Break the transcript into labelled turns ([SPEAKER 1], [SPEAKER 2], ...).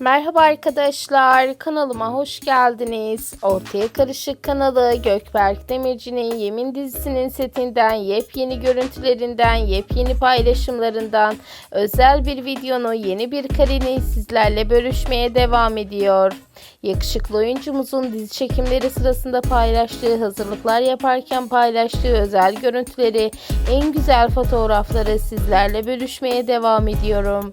[SPEAKER 1] Merhaba arkadaşlar, kanalıma hoş geldiniz. Ortaya Karışık kanalı Gökberk Demirci'nin Yemin dizisinin setinden yepyeni görüntülerinden, yepyeni paylaşımlarından özel bir videonu, yeni bir kareni sizlerle bölüşmeye devam ediyor. Yakışıklı oyuncumuzun dizi çekimleri sırasında paylaştığı, hazırlıklar yaparken paylaştığı özel görüntüleri, en güzel fotoğrafları sizlerle bölüşmeye devam ediyorum.